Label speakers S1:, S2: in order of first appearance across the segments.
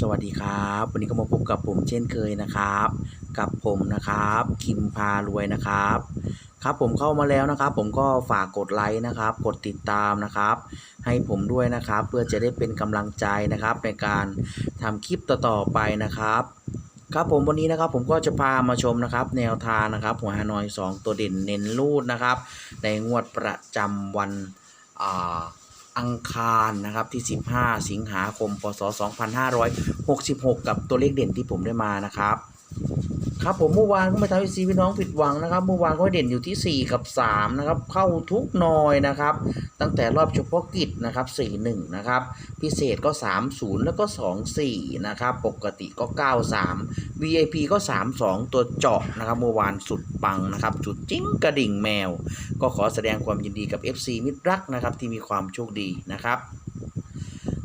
S1: สวัสดีครับ วันนี้ก็มาพบกับผมเช่นเคยนะครับ กับผมนะครับ คิมพารวยนะครับ ครับผมเข้ามาแล้วนะครับ ผมก็ฝากกดไลค์นะครับ กดติดตามนะครับ ให้ผมด้วยนะครับ เพื่อจะได้เป็นกำลังใจนะครับ ในการทำคลิปต่อๆไปนะครับ ครับผมวันนี้นะครับผมก็จะพามาชมนะครับ แนวทางนะครับ หัวฮานอย 2 ตัวเด่นเน้นรูดนะครับ ในงวดประจำวันอ่า อังคารนะครับที่ 15 สิงหาคม พศ 2566 กับตัวเลขเด่นที่ผมได้มานะครับ ครับผมเมื่อวานก็ไม่ทำให้ซีพี่น้องผิดหวังนะครับเมื่อวานก็เด่นอยู่ที่ 4 กับ 3 นะครับ เข้าทุกนอยนะครับ ตั้งแต่รอบเฉพาะกิจนะครับ 41 นะครับ พิเศษก็ 30 แล้วก็ 24 นะครับ ปกติก็ 93 VIP ก็ 32 ตัวเจาะนะครับ เมื่อวานสุดปังนะครับสุดจิ้งกระดิ่งแมว ก็ขอแสดงความยินดีกับ FC มิตรรักนะครับที่มีความโชคดีนะครับ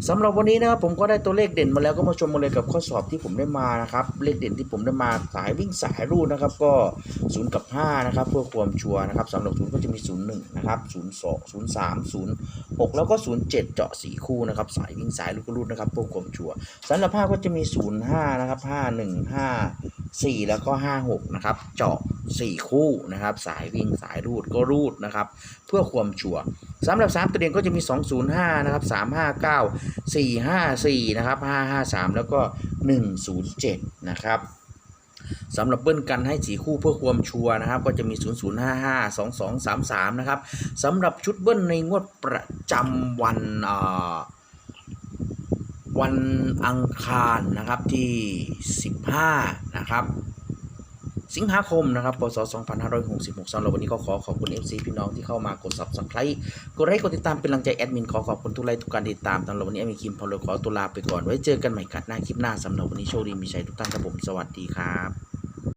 S1: สำหรับวันนี้นะครับผมก็ได้ตัวเลขเด่นมาแล้วก็มาชมกันเลยกับข้อสอบที่ผมได้มานะครับเลขเด่นที่ผมได้มาสายวิ่งสายรูดนะครับก็0กับ5นะครับเพื่อความชัวร์นะครับสำหรับ0ก็จะมี0 1นะครับ0 2 0 3 0 6แล้วก็0 7เจาะ4คู่นะครับสายวิ่งสายลูกก็รูดนะครับเพื่อความชัวร์สำหรับ5ก็จะมี0 5นะครับ5 1 5 4แล้วก็5 6นะครับเจาะ4คู่นะครับสายวิ่งสายรูดก็รูดนะครับเพื่อความชัวร์ สำหรับ 3 ตัวเด่นก็จะมี 205 นะครับ 359 454 นะครับ 553 แล้วก็ 107 นะครับสำหรับเบิ้ลกันให้สีคู่เพื่อความชัวร์นะครับ ก็จะมี 0055 2233 นะครับสำหรับชุดเบิ้ลในงวดประจำวันวันอังคารนะครับที่ 15 นะครับ สิงหาคมนะครับพศ2566สำหรับวันนี้ก็ขอขอบคุณ FC พี่น้องที่เข้ามากด Subscribe กดไลค์กดติดตามเป็นกำลังใจแอดมินขอขอบคุณทุกไลค์ทุกการติดตามสำหรับวันนี้แอมีคิมพอลขอตัวลาไปก่อนไว้เจอกันใหม่กัดหน้าคลิปหน้าสำหรับวันนี้โชคดีมีชัยทุกท่านครับผมสวัสดีครับ